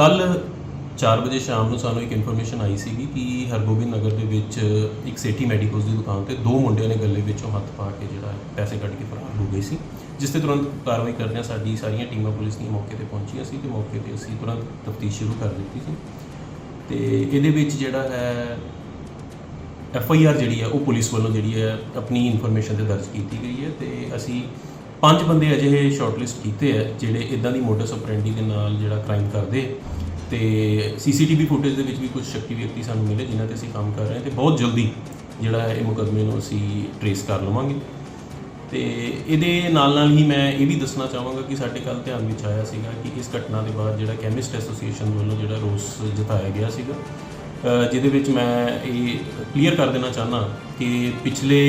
ਕੱਲ 4 ਵਜੇ ਸ਼ਾਮ ਨੂੰ ਸਾਨੂੰ ਇੱਕ ਇਨਫੋਰਮੇਸ਼ਨ ਆਈ ਸੀਗੀ ਕਿ ਹਰਗੋਬਿੰਦ ਨਗਰ ਦੇ ਵਿੱਚ ਇੱਕ ਸੇਠੀ ਮੈਡੀਕਲਸ ਦੀ ਦੁਕਾਨ ਤੇ ਦੋ ਮੁੰਡਿਆਂ ਨੇ ਗੱਲੇ ਵਿੱਚੋਂ ਹੱਥ ਪਾ ਕੇ ਜਿਹੜਾ ਪੈਸੇ ਕੱਢ ਕੇ ਫਰਾਰ ਹੋ ਗਏ ਸੀ, ਜਿਸ ਤੇ ਤੁਰੰਤ ਕਾਰਵਾਈ ਕਰਦਿਆਂ ਸਾਡੀ ਸਾਰੀਆਂ ਟੀਮਾਂ ਪੁਲਿਸ ਦੀਆਂ ਮੌਕੇ ਤੇ ਪਹੁੰਚੀਆਂ ਸੀ ਤੇ ਮੌਕੇ ਤੇ ਅਸੀਂ ਤੁਰੰਤ ਤਫਤੀਸ਼ ਸ਼ੁਰੂ ਕਰ ਦਿੱਤੀ ਸੀ। ਤੇ ਇਹਦੇ ਵਿੱਚ ਜਿਹੜਾ ਹੈ ਐਫ ਆਈ ਆਰ ਜਿਹੜੀ ਹੈ, ਉਹ ਪੁਲਿਸ ਵੱਲੋਂ ਜਿਹੜੀ ਹੈ, ਆਪਣੀ ਇਨਫੋਰਮੇਸ਼ਨ ਤੇ ਦਰਜ ਕੀਤੀ ਗਈ ਹੈ ਤੇ ਅਸੀਂ ਪੰਜ ਬੰਦੇ ਅਜਿਹੇ ਸ਼ਾਰਟਲਿਸਟ ਕੀਤੇ ਹੈ ਜਿਹੜੇ ਇਦਾਂ ਦੀ ਮੋਡਸ ਆਪਰੈਂਡੀ ਦੇ ਨਾਲ ਜਿਹੜਾ ਕ੍ਰਾਈਮ ਕਰਦੇ ਤੇ ਸੀਸੀਟੀਵੀ ਫੁਟੇਜ ਦੇ ਵਿੱਚ ਵੀ ਕੁਝ ਸ਼ੱਕੀ ਵਿਅਕਤੀ ਸਾਨੂੰ ਮਿਲੇ, ਜਿਨ੍ਹਾਂ ਤੇ ਅਸੀਂ ਕੰਮ ਕਰ ਰਹੇ ਹਾਂ ਤੇ ਬਹੁਤ ਜਲਦੀ ਜਿਹੜਾ ਇਹ ਮੁਕੱਦਮੇ ਨੂੰ ਅਸੀਂ ਟਰੇਸ ਕਰ ਲਵਾਂਗੇ। ਤੇ ਇਹਦੇ ਨਾਲ ਨਾਲ ਹੀ ਮੈਂ ਇਹ ਵੀ ਦੱਸਣਾ ਚਾਹਾਂਗਾ ਕਿ ਸਾਡੇ ਕੱਲ ਧਿਆਨ ਵਿੱਚ ਆਇਆ ਸੀਗਾ ਕਿ ਇਸ ਘਟਨਾ ਦੇ ਬਾਅਦ ਜਿਹੜਾ ਕੈਮਿਸਟ ਐਸੋਸੀਏਸ਼ਨ ਵੱਲੋਂ ਜਿਹੜਾ ਰੋਸ ਜਤਾਇਆ ਗਿਆ ਸੀਗਾ ਜਿਹਦੇ ਵਿੱਚ ਮੈਂ ਇਹ ਕਲੀਅਰ ਕਰ ਦੇਣਾ ਚਾਹਨਾ ਕਿ ਪਿਛਲੇ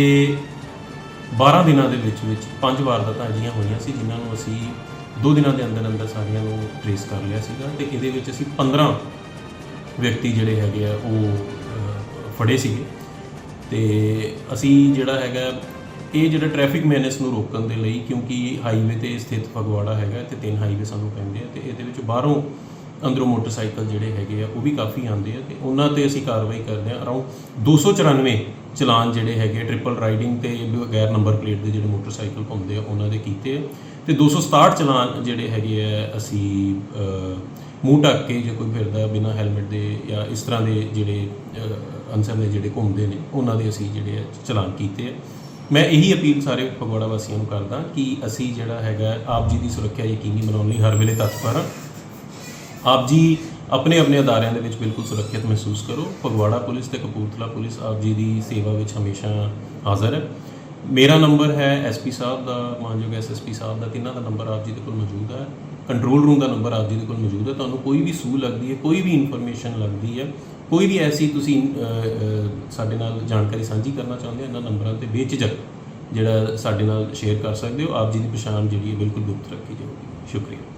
12 ਦਿਨਾਂ ਦੇ ਵਿੱਚ ਵਿੱਚ ਪੰਜ ਵਾਰਦਾਤਾਂ ਅਜਿਹੀਆਂ ਹੋਈਆਂ ਸੀ ਜਿਨ੍ਹਾਂ ਨੂੰ ਅਸੀਂ ਦੋ ਦਿਨਾਂ ਦੇ ਅੰਦਰ ਅੰਦਰ ਸਾਰੀਆਂ ਨੂੰ ਟ੍ਰੇਸ ਕਰ ਲਿਆ ਸੀਗਾ ਤੇ ਇਹਦੇ ਵਿੱਚ ਅਸੀਂ 15 ਵਿਅਕਤੀ ਜਿਹੜੇ ਹੈਗੇ ਆ ਉਹ ਫੜੇ ਸੀਗੇ। ਤੇ ਅਸੀਂ ਜਿਹੜਾ ਹੈਗਾ, ਇਹ ਜਿਹੜਾ ਟ੍ਰੈਫਿਕ ਮੈਨੇਜ ਨੂੰ ਰੋਕਣ ਦੇ ਲਈ ਕਿਉਂਕਿ ਹਾਈਵੇ ਤੇ ਸਥਿਤ ਫਗਵਾੜਾ ਹੈਗਾ ਤੇ ਤਿੰਨ ਹਾਈਵੇ ਸਾਨੂੰ ਪੈਂਦੇ ਆ ਤੇ ਇਹਦੇ ਵਿੱਚ ਬਾਹਰੋਂ ਅੰਦਰੋਂ ਮੋਟਰਸਾਈਕਲ ਜਿਹੜੇ ਹੈਗੇ ਆ ਉਹ ਵੀ ਕਾਫੀ ਆਉਂਦੇ ਆ ਤੇ ਉਹਨਾਂ ਤੇ ਅਸੀਂ ਕਾਰਵਾਈ ਕਰਦੇ ਆ। ਅਰਾਊਂਡ 294 ਚਲਾਨ ਜਿਹੜੇ ਹੈਗੇ ਟ੍ਰਿਪਲ ਰਾਈਡਿੰਗ ਤੇ ਬਗੈਰ ਨੰਬਰ ਪਲੇਟ ਦੇ ਜਿਹੜੇ ਮੋਟਰਸਾਈਕਲ ਘੁੰਮਦੇ ਆ, ਉਹਨਾਂ ਦੇ ਕੀਤੇ ਆ। ਤੇ 267 ਚਲਾਨ ਜਿਹੜੇ ਹੈਗੇ ਆ, ਅਸੀਂ ਮੂੰਹ ਢੱਕ ਕੇ ਜੇ ਕੋਈ ਫਿਰਦਾ ਬਿਨਾਂ ਹੈਲਮਟ ਦੇ ਜਾਂ ਇਸ ਤਰ੍ਹਾਂ ਦੇ ਜਿਹੜੇ ਅਨਸਰ ਨੇ ਜਿਹੜੇ ਘੁੰਮਦੇ ਨੇ, ਉਹਨਾਂ ਦੇ ਅਸੀਂ ਜਿਹੜੇ ਆ ਚਲਾਨ ਕੀਤੇ ਆ। ਮੈਂ ਇਹੀ ਅਪੀਲ ਸਾਰੇ ਫਗਵਾੜਾ ਵਾਸੀਆਂ ਨੂੰ ਕਰਦਾ ਕਿ ਅਸੀਂ ਜਿਹੜਾ ਹੈਗਾ, ਆਪ ਜੀ ਦੀ ਸੁਰੱਖਿਆ ਯਕੀਨੀ ਬਣਾਉਣ ਲਈ ਹਰ ਵੇਲੇ ਤਤਪਰ ਹਾਂ। ਆਪ ਜੀ ਆਪਣੇ ਆਪਣੇ ਅਦਾਰਿਆਂ ਦੇ ਵਿੱਚ ਬਿਲਕੁਲ ਸੁਰੱਖਿਅਤ ਮਹਿਸੂਸ ਕਰੋ। ਫਗਵਾੜਾ ਪੁਲਿਸ ਤੇ ਕਪੂਰਥਲਾ ਪੁਲਿਸ ਆਪ ਜੀ ਦੀ ਸੇਵਾ ਵਿੱਚ ਹਮੇਸ਼ਾ ਹਾਜ਼ਰ ਹੈ। ਮੇਰਾ ਨੰਬਰ ਹੈ ਐਸਪੀ ਸਾਹਿਬ ਦਾ, ਮਾਨਯੋਗ ਐਸਐਸਪੀ ਸਾਹਿਬ ਦਾ। ਤਿੰਨਾਂ ਦਾ ਨੰਬਰ ਆਪ ਜੀ ਦੇ ਕੋਲ ਮੌਜੂਦ ਹੈ। ਕੰਟਰੋਲ ਰੂਮ ਦਾ ਨੰਬਰ ਆਪ ਜੀ ਦੇ ਕੋਲ ਮੌਜੂਦ ਹੈ। ਤੁਹਾਨੂੰ ਕੋਈ ਵੀ ਸੂਹ ਲੱਗਦੀ ਹੈ, ਕੋਈ ਵੀ ਇਨਫੋਰਮੇਸ਼ਨ ਲੱਗਦੀ ਹੈ, ਕੋਈ ਵੀ ਐਸੀ ਤੁਸੀਂ ਸਾਡੇ ਨਾਲ ਜਾਣਕਾਰੀ ਸਾਂਝੀ ਕਰਨਾ ਚਾਹੁੰਦੇ ਹੋ, ਇਹਨਾਂ ਨੰਬਰਾਂ ਤੇ ਬੇਝਿਜਕ ਜਿਹੜਾ ਸਾਡੇ ਨਾਲ ਸ਼ੇਅਰ ਕਰ ਸਕਦੇ ਹੋ। ਆਪ ਜੀ ਦੀ ਪਛਾਣ ਜਿਹੜੀ ਹੈ ਬਿਲਕੁਲ ਗੁਪਤ ਰੱਖੀ ਜਾਊਗੀ। ਸ਼ੁਕਰੀਆ।